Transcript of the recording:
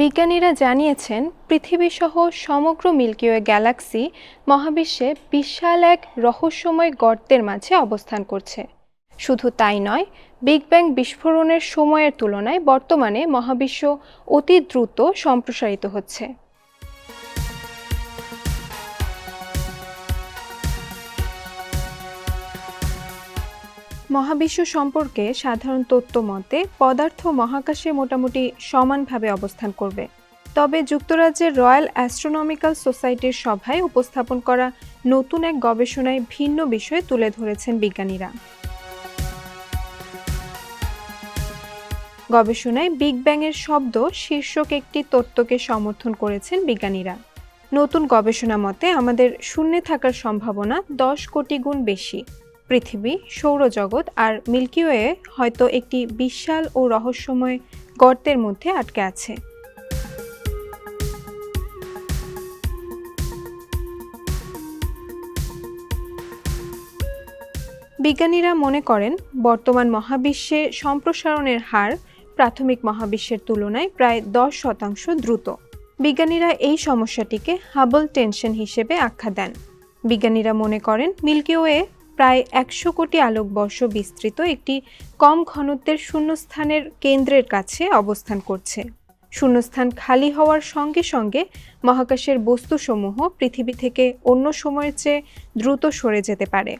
বিজ্ঞানীরা জানিয়েছেন, পৃথিবীসহ সমগ্র মিল্কিওয়ে গ্যালাক্সি মহাবিশ্বে বিশাল এক রহস্যময় গর্তের মাঝে অবস্থান করছে। শুধু তাই নয়, বিগ ব্যাং বিস্ফোরণের সময়ের তুলনায় বর্তমানে মহাবিশ্ব অতি দ্রুত সম্প্রসারিত হচ্ছে। মহাবিশ্ব সম্পর্কে সাধারণ তত্ত্ব মতে, পদার্থ মহাকাশে মোটামুটি সমানভাবে অবস্থান করবে। তবে যুক্তরাজ্যের রয়্যাল অ্যাস্ট্রোনমিক্যাল সোসাইটির সভায় উপস্থাপন করা নতুন এক গবেষণায় ভিন্ন বিষয় তুলে ধরেছেন বিজ্ঞানীরা। গবেষণায় বিগ ব্যাংয়ের শব্দ শীর্ষক একটি তত্ত্বকে সমর্থন করেছেন বিজ্ঞানীরা। নতুন গবেষণা মতে, আমাদের শূন্যে থাকার সম্ভাবনা দশ কোটি গুণ বেশি। পৃথিবী, সৌরজগৎ আর মিল্কিওয়ে হয়তো একটি বিশাল ও রহস্যময় গর্তের মধ্যে আটকে আছে। বিজ্ঞানীরা মনে করেন, বর্তমান মহাবিশ্বে সম্প্রসারণের হার প্রাথমিক মহাবিশ্বের তুলনায় প্রায় দশ শতাংশ দ্রুত। বিজ্ঞানীরা এই সমস্যাটিকে হাবল টেনশন হিসেবে আখ্যা দেন। বিজ্ঞানীরা মনে করেন মিল্কিওয়ে প্রায় একশো কোটি আলোকবর্ষ বিস্তৃত একটি কম ঘনত্বের শূন্যস্থানের কেন্দ্রের কাছে অবস্থান করছে। শূন্যস্থান খালি হওয়ার সঙ্গে সঙ্গে মহাকাশের বস্তুসমূহ পৃথিবী থেকে অন্য সময়ের চেয়ে দ্রুত সরে যেতে পারে।